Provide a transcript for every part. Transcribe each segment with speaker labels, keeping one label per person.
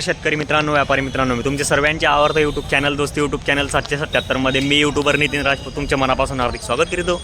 Speaker 1: शेतकरी मित्रांनो व्यापारी मित्रांनो मी तुमचे सर्वांचे आवडतं यूट्यूब चॅनल दोस्त यूट्यूब चॅनल सातशे सत्याहत्तरमध्ये मी यूट्यूबर नितीन राजपूत तुमच्या मनापासून हार्दिक स्वागत करीतो.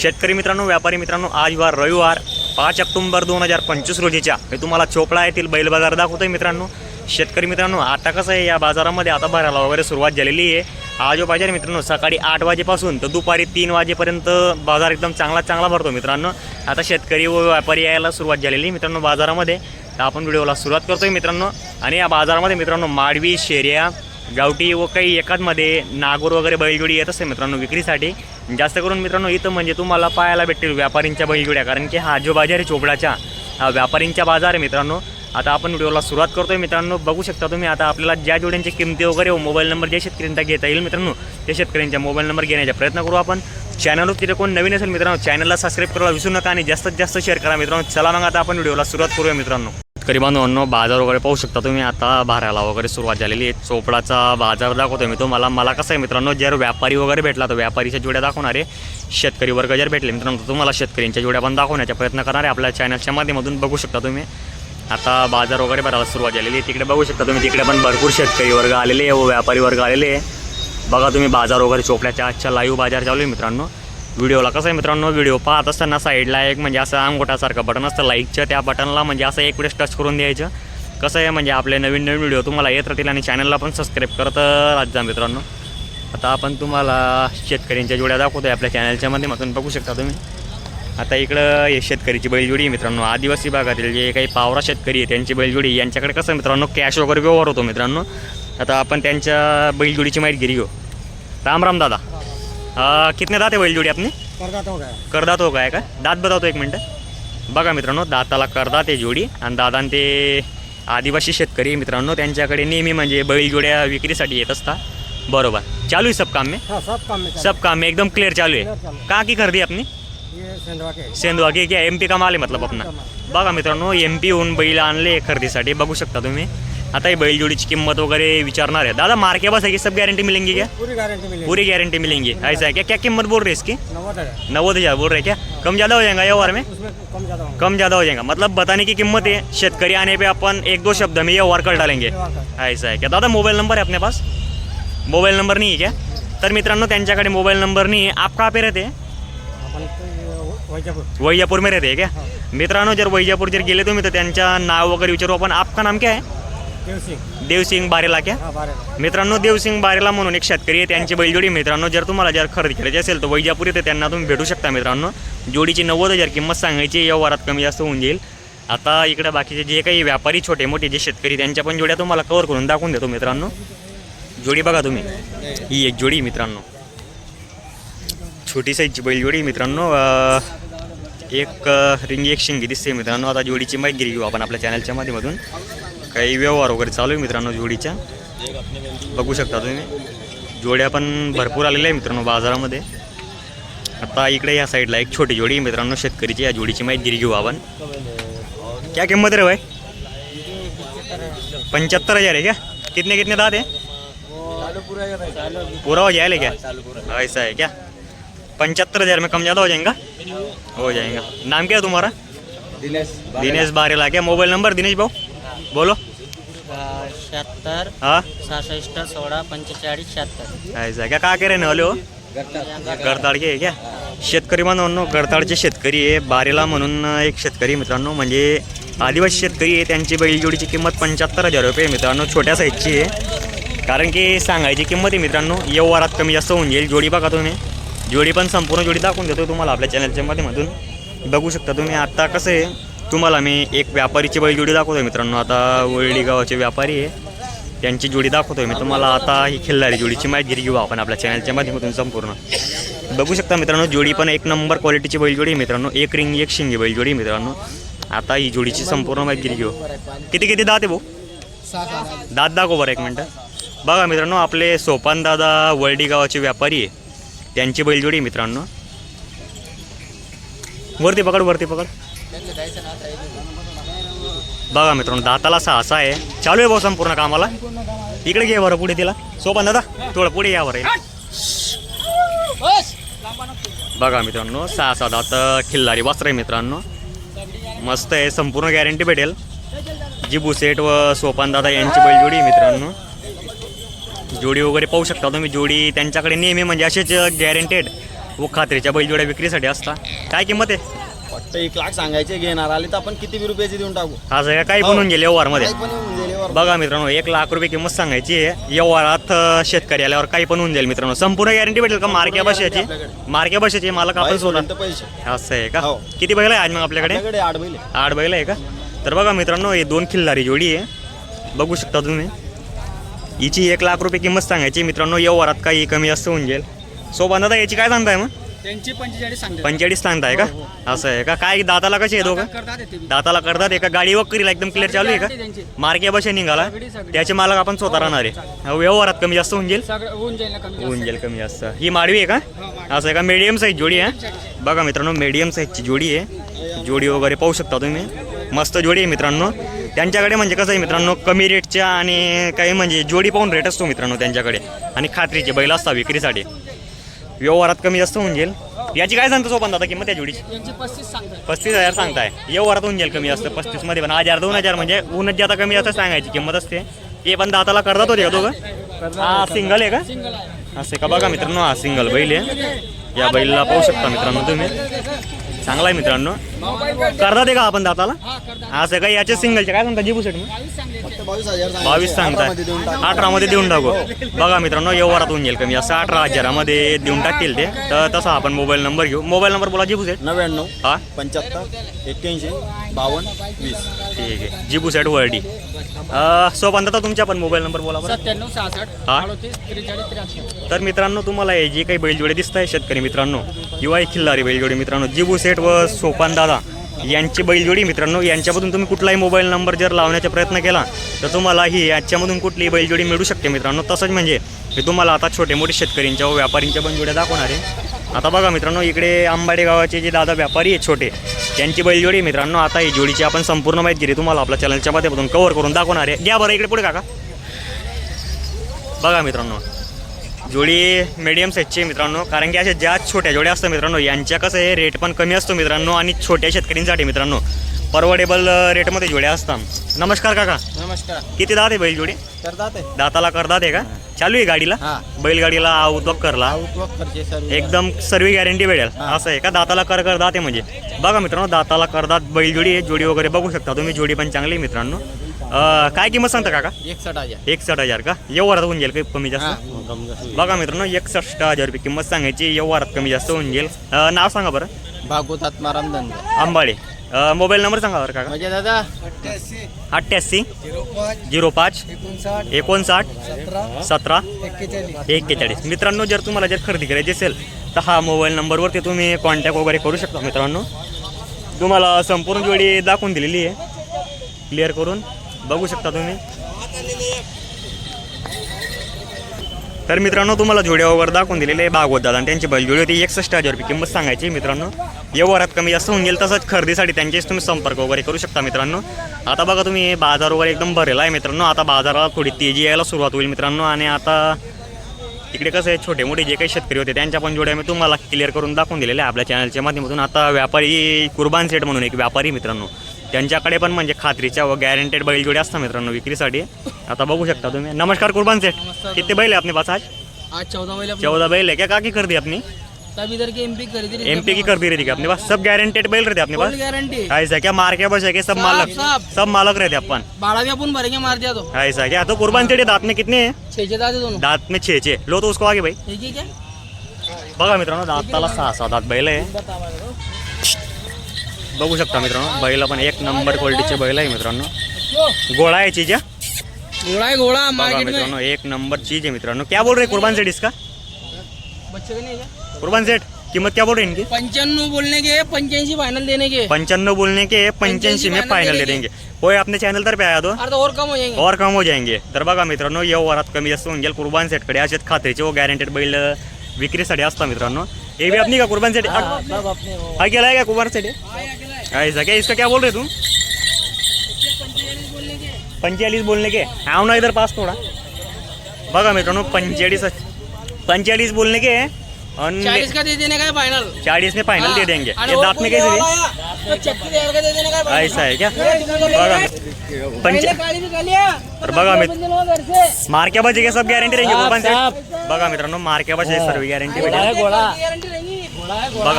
Speaker 1: शेतकरी मित्रांनो व्यापारी मित्रांनो आज वार रविवार पाच ऑक्टोंबर दोन हजार पंचवीस रोजीच्या. मी तुम्हाला चोपडा येथील बैल बाजार दाखवतोय मित्रांनो. शेतकरी मित्रांनो आता कसं आहे या बाजारामध्ये आता भरायला वगैरे सुरुवात झालेली आहे. आज बाजार मित्रांनो सकाळी आठ वाजेपासून तर दुपारी तीन वाजेपर्यंत बाजार एकदम चांगला चांगला भरतो मित्रांनो. आता शेतकरी व व्यापारी यायला सुरुवात झालेली आहे मित्रांनो बाजारामध्ये. तर आपण व्हिडिओला सुरुवात करतोय मित्रांनो. आणि या बाजारामध्ये मित्रांनो माडवी शेर्या गावठी व काही एकाचमध्ये नागोर वगैरे बैलजोडी येत असते मित्रांनो विक्रीसाठी. जास्त करून मित्रांनो इथं म्हणजे तुम्हाला पाहायला भेटतील व्यापारींच्या बैलजोड्या कारण की हा जो बाजार आहे चोपडाच्या हा व्यापारींच्या बाजार आहे मित्रांनो. आता आपण व्हिडिओला सुरुवात करतोय मित्रांनो. बघू शकता तुम्ही आता आपल्याला ज्या जोड्यांची किमती वगैरे हो मोबाईल नंबर ज्या शेतकऱ्यांचा घेता येईल मित्रांनो त्या शेतकऱ्यांच्या मोबाईल नंबर घेण्याचा प्रयत्न करू आपण. चॅनलवर तिथे कोण नवीन असेल मित्रांनो चॅनलला सबस्क्राईब करायला विसरू नका आणि जास्तीत जास्त शेअर करा मित्रांनो. चला मग आता आपण व्हिडिओला सुरुवात करूया मित्रांनो. शेतकरी बांधवांनो बाजार वगैरे पाहू शकता तुम्ही. आता भरायला वगैरे सुरुवात झालेली आहे. चोपडाचा बाजार दाखवतोय मी तुम्हाला. मला कसं आहे मित्रांनो जर व्यापारी वगैरे भेटला तर व्यापारीच्या जुड्या दाखवणारे शेतकरी वर्ग जर भेटले मित्रांनो तुम्हाला शेतकऱ्यांच्या जुड्या पण दाखवण्याचा प्रयत्न करणारे आपल्या चॅनलच्या माध्यमातून बघू शकता तुम्ही. आता बाजार वगैरे भरायला सुरुवात झालेली आहे. तिकडे बघू शकता तुम्ही. तिकडे पण भरपूर शेतकरी वर्ग आलेले आहे व व्यापारी वर्ग आलेले आहे. बघा तुम्ही बाजार वगैरे चोपड्याच्या आजच्या लाईव्ह बाजार चालू आहे मित्रांनो. व्हिडिओला. कसं आहे मित्रांनो व्हिडिओ पाहत असताना साईडला एक म्हणजे असं अंगोठासारखं बटन असतं लाईकचं त्या बटनला म्हणजे असं एक वेळेस टच करून द्यायचं. कसं आहे म्हणजे आपले नवीन नवीन व्हिडिओ तुम्हाला येत राहतील आणि चॅनलला पण सबस्क्राईब करत राहत जा मित्रांनो. आता आपण तुम्हाला शेतकऱ्यांच्या जोड्या आहे आपल्या चॅनलच्या माध्यमातून. बघू शकता तुम्ही. आता इकडं हे शेतकरीची बैलजोडी आहे मित्रांनो. आदिवासी भागातील जे काही पावरा शेतकरी आहे त्यांची बैलजोडी यांच्याकडे कसं मित्रांनो कॅश वगैरे व्यवहार होतो मित्रांनो. आता आपण त्यांच्या बैलजोडीची माहिती घेऊ राम राम दादा. अं, कितने दात आहे बैलजोडी आपली
Speaker 2: करदात हो गया।
Speaker 1: करदात हो काय का? दात बतावतो एक मिनटं। बघा मित्रांनो दाताला करदात आहे जोडी आणि दादान ते आदिवासी शेतकरी आहे मित्रांनो त्यांच्याकडे नेहमी म्हणजे बैलजोड्या विक्रीसाठी येत असतात. बरोबर. चालू आहे सब काम में?
Speaker 2: हाँ सब काम में चल
Speaker 1: सब काम में एकदम क्लियर चालू
Speaker 2: Clear
Speaker 1: है
Speaker 2: चालू है।
Speaker 1: कहाँ की खरेदी अपनी
Speaker 2: ये सेंधवा के
Speaker 1: की क्या एम पी का माल आहे मतलब अपना. बघा मित्रांनो एम पीहून बैल आणले खरेदीसाठी. बघू शकता तुम्ही. आता ही बैलजोडीची किंमत वगैरे विचारणार है दादा मार्के पास है कि सब गारंटी मिलेंगी क्या?
Speaker 2: पूरी गारंटी मिलेगी.
Speaker 1: पूरी गारंटी मिलेंगी. ऐसा है क्या? क्या कीमत बोल रहे हैं इसकी?
Speaker 2: नव्वद हज़ार.
Speaker 1: बोल रहे हैं क्या? कम ज़्यादा हो जाएगा ये व्यवहार में?
Speaker 2: कम ज़्यादा
Speaker 1: हो जाएगा. मतलब बताने की कीमत है शेतकरी आने पे अपन एक दो शब्द में ये व्यवहार कर डालेंगे. ऐसा है क्या? दादा मोबाईल नंबर है अपने पास? मोबाईल नंबर नाही आहे क्या? तर मित्रांनो त्यांच्याकडे मोबाईल नंबर नाही आहे आप कहाँ पे रहते हैं?
Speaker 2: अपन तो ये वैजापुर
Speaker 1: में रहते हैं क्या?
Speaker 2: हाँ.
Speaker 1: मित्रांनो जर वैजापूर जर गेले तुम्ही तर त्यांच्या नाव वगैरे विचारू. आपण आपका नाम क्या है?
Speaker 2: देव सिंह
Speaker 1: देवसिंग बारेला क्या? मित्रांनो देवसिंग बारेला म्हणून एक शेतकरी आहे त्यांची बैलजोडी. मित्रांनो जर तुम्हाला जर खरेदी करायची असेल तर वैजापूर येथे त्यांना तुम्ही भेटू शकता मित्रांनो. जोडीची नव्वद हजार किंमत सांगायची व्यवहारात कमी जास्त होऊन जाईल. आता इकडे बाकीचे जे काही व्यापारी छोटे मोठे जे शेतकरी त्यांच्या पण जोड्या तुम्हाला कवर करून दाखवून देतो मित्रांनो. जोडी बघा तुम्ही. ही एक जोडी मित्रांनो. छोटी साईजची बैलजोडी मित्रांनो. एक रिंगी एक शिंगी दिसते मित्रांनो. आता जोडीची माहिती घेऊ आपण आपल्या चॅनलच्या माध्यमातून. काही व्यवहार वगैरे चालू आहे मित्रांनो जोडीच्या. बघू शकता तुम्ही. जोड्या पण भरपूर आलेल्या आहे मित्रांनो बाजारामध्ये. आता इकडे या साईडला एक छोटी जोडी आहे मित्रांनो शेतकरीची. या जोडीची माहिती घेऊ आपण. क्या किंमत रे भाई? पंचहत्तर हज़ार है क्या? कितने कितने दांत है पूरा हो जाएगा क्या? ऐसा है क्या? पंचहत्तर हज़ार में कम ज़्यादा हो जाएगा? हो जाएगा. नाम क्या है तुम्हारा?
Speaker 2: दिनेश
Speaker 1: दिनेश बारेला. क्या मोबाईल नंबर दिनेश भाऊ? बोलो.
Speaker 3: शहात्तर
Speaker 1: हाँ?
Speaker 3: सोळा पंचेचाळीस शहात्तर.
Speaker 1: ऐसा क्या? कहाँ के रहने वाले हो गडताळचे आहे क्या? शेतकरी बांधवांनो गडताळचे शेतकरी आहे. बारेला म्हणून एक शेतकरी मित्रांनो म्हणजे आदिवासी शेतकरी आहे. त्यांची बैलजोडीची किंमत पंच्याहत्तर हजार रुपये मित्रांनो छोट्या साईजची आहे. कारण की सांगायची किंमत आहे मित्रांनो व्यवहारात कमी जास्त होऊन जाईल. जोडी बघा तुम्ही. जोडी पण संपूर्ण जोडी दाखवून देतो तुम्हाला आपल्या चॅनलच्या माध्यमातून. बघू शकता तुम्ही. आता कसं आहे तुम्हाला मी एक व्यापारीची बैलजोडी आहे मित्रांनो. आता वळडी गावाचे व्यापारी आहे. त्यांची जोडी दाखवतोय मी. तुम्हाला आता ही खिल्लारी जोडीची माहिती घेऊ आपण आपल्या चॅनलच्या माध्यमातून संपूर्ण. बघू शकता मित्रांनो जोडी पण एक नंबर क्वालिटीची बैलजोडी आहे मित्रांनो. एक रिंग एक शिंगी बैलजोडी आहे मित्रांनो. आता ही जोडीची संपूर्ण माहिती घेऊ. किती किती दात आहे भाऊ? दात दाखव बरं एक मिनटं. बघा मित्रांनो आपले सोपान दादा वळडी गावाचे व्यापारी आहे. त्यांची बैलजोडी जोडी मित्रांनो. वरती पकड वरती पकड. बघा मित्रांनो दाताला सहा आहे. चालू आहे भाऊ संपूर्ण कामाला. इकडे घे बरं पुढे तिला. सोपान दादा थोडं पुढे या बरं बघा मित्रांनो सहा सहा दात खिल्लारी वस्त्र आहे मित्रांनो. मस्त आहे संपूर्ण गॅरंटी भेटेल. जिबू सेट व सोपान दादा यांची बैलजोडी आहे मित्रांनो. जोडी वगैरे पाहू शकता तुम्ही. जोडी त्यांच्याकडे नेहमी म्हणजे असेच गॅरंटेड व खात्रीच्या बैलजोड्या विक्रीसाठी असतात. काय किंमत आहे?
Speaker 4: फक्त एक लाख सांगायचे घेणार आले तर आपण किती बी रुपयाचे देऊन टाकू?
Speaker 1: हे काही बनवून गेले
Speaker 4: काही पण येऊन जाईल यावर.
Speaker 1: बघा मित्रांनो एक लाख रुपये किंमत सांगायची आहे. व्यवहारात अं, शेतकरी आल्यावर काही पण होऊन जाईल मित्रांनो. संपूर्ण गॅरंटी भेटेल का? मार्क्या बशाची मार्क्या बशाची मालक आपण
Speaker 4: बाईसपर्यंत
Speaker 1: सोडा
Speaker 4: पैसे.
Speaker 1: असं आहे का?
Speaker 4: हो.
Speaker 1: किती बैल आहे आज मग आपल्याकडे?
Speaker 4: आपल्याकडे आठ बैल आहे.
Speaker 1: आठ बैल आहे का? तर बघा मित्रांनो हे दोन खिल्लारी जोडी आहे. बघू शकता तुम्ही. हिची एक लाख रुपये किंमत सांगायची. मित्रांनो व्यवहारात काही कमी जास्त होऊन जाईल. सोबत दादा याची काय सांगताय मग?
Speaker 2: त्यांची पंचेचाळीस सांगते
Speaker 1: पंचेचाळीस सांगताय का? असं आहे का? काय दाताला कशी आहे दोघं?
Speaker 2: करतात ते. बी.
Speaker 1: दाताला करतात? एका गाडी वक्करीला एकदम क्लिअर चालू आहे का?
Speaker 2: त्यांची.
Speaker 1: मार्के बसे निघाला.
Speaker 2: सगळी सगळी.
Speaker 1: त्याचे मालक आपण स्वतः राहणार. आहे व्यवहारात कमी जास्त होऊन जाईल?
Speaker 2: सगळं होऊन जाईल ना कमी
Speaker 1: होऊन जाईल कमी जास्त. ही माडवी आहे का? असं आहे का? मीडियम साईज जोडी आहे बघा मित्रांनो मीडियम साईजची जोडी आहे. जोडी वगैरे पाहू शकता तुम्ही. मस्त जोडी आहे मित्रांनो. त्यांच्याकडे म्हणजे कसं आहे मित्रांनो कमी रेटच्या आणि काही म्हणजे जोडी पाहून रेट असतो मित्रांनो त्यांच्याकडे. आणि खात्रीचे बैल असतात विक्रीसाठी. व्यवहारात कमी जास्त होऊन जाईल. याची काय सांगतो सोपन दादा किंमत त्या जोडीची?
Speaker 2: पस्तीस
Speaker 1: हजार सांगताय. व्यवहारात होऊन जाईल कमी जास्त. पस्तीसमध्ये पण हजार दोन हजार म्हणजे उन्हात जाता कमी जास्त सांगायची किंमत असते. हे पण दाताला करतात होते का दोघं? हा सिंगल आहे का? असे का? बघा मित्रांनो हा सिंगल बैल आहे. या बैलला पाहू शकता मित्रांनो तुम्ही. चांगला आहे मित्रांनो. करतात का आपण दाताला?
Speaker 2: हा
Speaker 1: असं का याचे सिंगलचे काय सांगता जिबू सेट
Speaker 2: बावीस
Speaker 1: सांगताय.
Speaker 4: अठरामध्ये देऊन टाकू.
Speaker 1: अठरा मध्ये देऊन टाकू बघा मित्रांनो व्यवहारात होऊन जाईल कमी. असं अठरा हजारामध्ये देऊन टाकतील ते. तर तसा आपण मोबाईल नंबर घेऊ. मोबाईल नंबर बोला जिबू सेट
Speaker 4: नव्याण्णव
Speaker 1: हा?
Speaker 4: पंच्याहत्तर एक्क्याऐंशी बावन्न वीस.
Speaker 1: ठीक आहे. जिबू सेट वर्डी. सोबत आता तुमच्या पण मोबाईल नंबर बोला हा. तर मित्रांनो तुम्हाला हे जे काही बैलजोडे दिसत आहे शेतकरी मित्रांनो किंवा एक खिल्लारी बैलजोडी मित्रांनो जिबू सेट व सोपान दादा यांची बैलजोडी मित्रांनो यांच्यामधून तुम्ही कुठलाही मोबाईल नंबर जर लावण्याचा प्रयत्न केला तर तुम्हाला ही याच्यामधून कुठलीही बैलजोडी मिळू शकते मित्रांनो. तसंच म्हणजे मी तुम्हाला आता छोटे मोठे शेतकऱ्यांच्या व व्यापारींच्या पण जोड्या दाखवणार आहे. आता बघा मित्रांनो इकडे आंबाडे गावाचे जे दादा व्यापारी आहेत छोटे त्यांची बैलजोडी मित्रांनो. आता ही जोडीची आपण संपूर्ण माहिती तुम्हाला आपल्या चॅनलच्या माध्यमातून कव्हर करून दाखवणार आहे. घ्या बरं इकडे पुढे काका. बघा मित्रांनो जोडी मिडियम साईजची आहे मित्रांनो. कारण की अशा ज्या छोट्या जोड्या असतात मित्रांनो यांच्या कसं आहे रेट पण कमी असतो मित्रांनो आणि छोट्या शेतकऱ्यांसाठी मित्रांनो. परवडेबल रेटमध्ये जोड्या असतात. नमस्कार काका.
Speaker 4: नमस्कार.
Speaker 1: किती दात आहे बैल जोडी?
Speaker 4: करतात आहे.
Speaker 1: दाताला करतात आहे का? चालू आहे गाडीला?
Speaker 4: हा.
Speaker 1: बैलगाडीला उद्योग करला.
Speaker 4: आउटवर्क खर्चे सर्व.
Speaker 1: एकदम सर्व गॅरंटी भेटेल. असं आहे का? दाताला कर कर दात आहे म्हणजे. बघा मित्रांनो दाताला करदात बैलजोडी आहे. जोडी वगैरे बघू शकता तुम्ही. जोडी पण चांगली आहे मित्रांनो. अं, काय किंमत सांगता काका?
Speaker 4: एकसठ हजार.
Speaker 1: एकसठ हजार का? व्यवहारात होऊन जाईल काही कमी जास्त?
Speaker 4: कमी जास्त होईल.
Speaker 1: बघा मित्रांनो एकसष्ट हजार रुपये किंमत सांगायची व्यवहारात कमी जास्त होऊन जाईल अं, नाव सांगा बरं.
Speaker 4: भागवत आत्माराम धंदे
Speaker 1: आंबाळे अं, मोबाईल नंबर सांगा बरं काका.
Speaker 4: म्हणजे दादा
Speaker 1: अठ्ठ्याऐंशी. झिरो पाच. एकोणसाठ. सतरा. एक्केचाळीस. मित्रांनो जर तुम्हाला जर खरेदी करायची असेल तर हा मोबाईल नंबरवरती तुम्ही कॉन्टॅक्ट वगैरे करू शकता मित्रांनो. तुम्हाला संपूर्ण जोडी दाखवून दिलेली आहे. क्लिअर करून. बघू शकता तुम्ही. तर मित्रांनो तुम्हाला जोड्यावर दाखवून दिलेले आहे भागवत दादा आणि त्यांची बैलजोडी होती. एकसष्ट हजार रुपये किंमत सांगायची मित्रांनो. व्यवहारात कमी जास्त होऊन गेल तसंच खरेदीसाठी त्यांच्याशी तुम्ही संपर्क वगैरे करू शकता मित्रांनो. आता बघा तुम्ही बाजार वगैरे एकदम भरेला आहे मित्रांनो. आता बाजाराला थोडी तेजी यायला सुरुवात होईल मित्रांनो. आणि आता तिकडे कसं आहे छोटे मोठे जे काही शेतकरी होते त्यांच्या पण जोड्या मी तुम्हाला क्लिअर करून दाखवून दिलेले आहे आपल्या चॅनलच्या माध्यमातून. आता व्यापारी कुर्बान सेट म्हणून एक व्यापारी मित्रांनो. त्यांच्याकडे पण म्हणजे खात्रीच्या व गॅरंटेड बैलजोड्या असतात मित्रांनो विक्रीसाठी. आता बघू शकता तुम्ही. नमस्कार कुर्बान सेट किती बैल आहे अपने पास आज?
Speaker 2: आज चौदह वाले
Speaker 1: चौदह बैल है क्या का की? कर दी अपनी
Speaker 2: तब इधर की एमपी कर दी
Speaker 1: एम पी की कर दी रहती क्या अपने पास सब गारंटेड बैल रहते अपने पास
Speaker 2: गारंटी
Speaker 1: ऐसा क्या मार के बस है सब मालक?
Speaker 2: सब।
Speaker 1: सब मालक रहते अपन
Speaker 2: बाड़ा भी अपन भरेंगे मार दिया तो
Speaker 1: ऐसा क्या? तो कुर्बान सेठ दांत में कितने हैं?
Speaker 2: छह छह दादे दोनों.
Speaker 1: दांत में छे छे. लो तो उसको आगे भाई.
Speaker 2: ही क्या?
Speaker 1: बघा मित्रांनो दाताला सहा सहा दात बैल आहे. बघू शकता मित्रांनो बैल पण एक नंबर क्वालिटीचे बैल आहे मित्रांनो. गोळा आहे चीज़ है?
Speaker 2: घोड़ा है मार्केट
Speaker 1: मित्रांनो एक नंबर चीज़ है मित्रांनो. क्या बोल रहे हैं कुर्बान सेठ इसका?
Speaker 2: है
Speaker 1: कुर्बान सेठ कीमत क्या बोल रहे इनकी?
Speaker 2: पंचानवे बोलने के पंचासी फाइनल देने के.
Speaker 1: पंचानवे बोलने के पंच्याऐंशी में फाइनल दे देंगे. कोई अपने चॅनल तर पे आया तो?
Speaker 2: तो और कम हो जाएँगे.
Speaker 1: और कम हो जाएँगे. तर बघा मित्रांनो व्यवहारात कमी जास्त होऊन जाईल. कुर्बान सेटकडे असेच खात्रीचे व गॅरंटेड बैल विक्रीसाठी असतात मित्रांनो. हे भी अपनी का कुर्बान सेट
Speaker 2: वो।
Speaker 1: हा केला है क्या कुर्बान सेट ऐसा क्या? इसका क्या बोल रहे तुम? पंचेचाळीस बोलने के। आओ ना इधर पास थोड़ा। बघा मित्रांनो पंचेचाळीस पंचेचाळीस बोलने के
Speaker 2: चालीस का दे देने का फाइनल
Speaker 1: चाळीस में फाइनल दे देंगे। ये दांत में कैसे दिए?
Speaker 2: छत्तीस हज़ार का दे देने का है final.
Speaker 1: ऐसा है क्या? बघा पंच
Speaker 2: पहले काली भी गालिया
Speaker 1: तर बघा मी-
Speaker 2: बंदे लोग घर से
Speaker 1: मार्क्या भाजी के सब गॅरंटी रहेंगे बघा मित्रांनो मार्क्या भाजी सर्व गॅरंटी बघा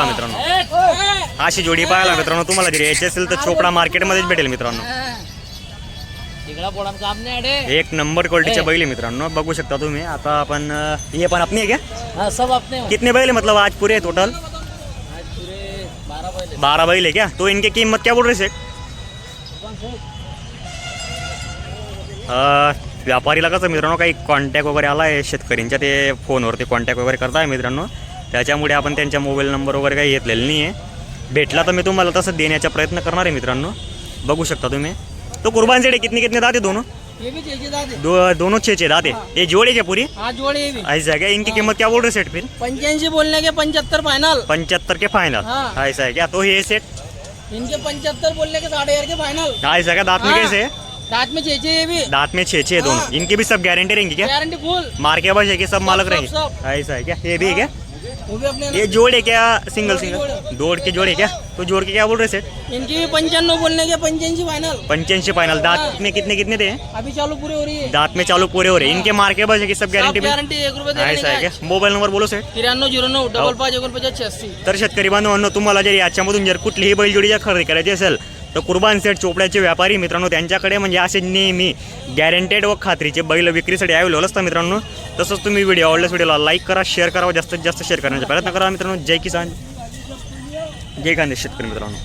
Speaker 1: मित्रांनो. अशी जोडी पाहायला मित्रांनो तुम्हाला जरी यायची असेल तर चोपडा मार्केटमध्येच भेटेल मित्रांनो. एक नंबर क्वालिटीच्या बैल आहे मित्रांनो बघू शकता तुम्ही. आता आपण हे पण अपनी आहे क्या
Speaker 2: हाँ सब अपने
Speaker 1: कितने बैल मतलब आज पूरे टोटल
Speaker 2: आज पूरे बारह बजे
Speaker 1: बारह बैल है क्या? तो इनकी कीमत क्या बोल रहे अं, व्यापारीला कसं मित्रांनो काही कॉन्टॅक्ट वगैरे आला आहे शेतकऱ्यांच्या ते फोनवरती कॉन्टॅक्ट वगैरे करताय मित्रांनो. त्याच्यामुळे आपण त्यांच्या मोबाईल नंबर वगैरे काही घेतलेला नाही आहे भेटला तर मी तुम्हाला तसं देण्याचा प्रयत्न करणार आहे मित्रांनो. बघू शकता तुम्ही. तो कुर्बान है, कितने कितने दाते दोनों? दो दोनों छः छः दाते ये जोड़े क्या पूरी.
Speaker 2: हाँ जोड़े ये भी
Speaker 1: ऐसा है क्या इनकी कीमत क्या बोल रहे सेठ फिर?
Speaker 2: पंच्याऐंशी बोलने के पंचहत्तर फाइनल
Speaker 1: पंचहत्तर के फाइनल
Speaker 2: हाँ।
Speaker 1: ऐसा है क्या तो ये सेठ.
Speaker 2: इनके पंचहत्तर बोलने के साढ़े हजार के फाइनल
Speaker 1: ऐसा है क्या दांत में
Speaker 2: हाँ।
Speaker 1: कैसे है.
Speaker 2: दांत में चाहिए ये भी।
Speaker 1: दांत में छः छः दोनों।
Speaker 2: हाँ।
Speaker 1: इनकी भी सब गारंटी रहेंगी क्या?
Speaker 2: गारंटी फुल
Speaker 1: मार के बस है कि सब मालक रहेंगे? ऐसा है क्या? ये भी है क्या?
Speaker 2: वो भी अपने
Speaker 1: ये जोड़े क्या? सिंगल सिंगल जोड़। के जोड़े क्या? तो जोड़ के क्या बोल रहे सेठ
Speaker 2: इनकी भी पंचानवे बोलने के पंच्याऐंशी फाइनल
Speaker 1: पंचानवे फाइनल दांत
Speaker 2: हाँ।
Speaker 1: में कितने कितने थे?
Speaker 2: अभी चालू पूरी हो रही है।
Speaker 1: दांत में चालू पूरे हो रहे हैं। इनके मार के बस है कि सब गारंटी
Speaker 2: गारंटी एक रुपये
Speaker 1: ऐसा है क्या? मोबाईल नंबर बोलो
Speaker 2: त्र्याण्णव झिरो नऊ
Speaker 1: हो.
Speaker 2: डबल पाच एकोणपचास छ्याऐंशी
Speaker 1: तर शेतकरी बांधवांनो तुम्हाला जर याच्यामधून जर कुठलीही बैलजोडीच्या खरेदी करायची असेल तर कुर्बान सेठ चोपड्याचे व्यापारी मित्रांनो त्यांच्याकडे म्हणजे असे नेहमी गॅरंटेड व खात्रीचे बैल विक्रीसाठी अवेलेबल असतात मित्रांनो. तसंच तुम्ही व्हिडिओ आवडल्यास व्हिडिओला लाईक करा शेअर करा व जास्तीत जास्त शेअर करण्याचा प्रयत्न करा मित्रांनो. जय किसान. जय कांदे शेतकरी मित्रांनो.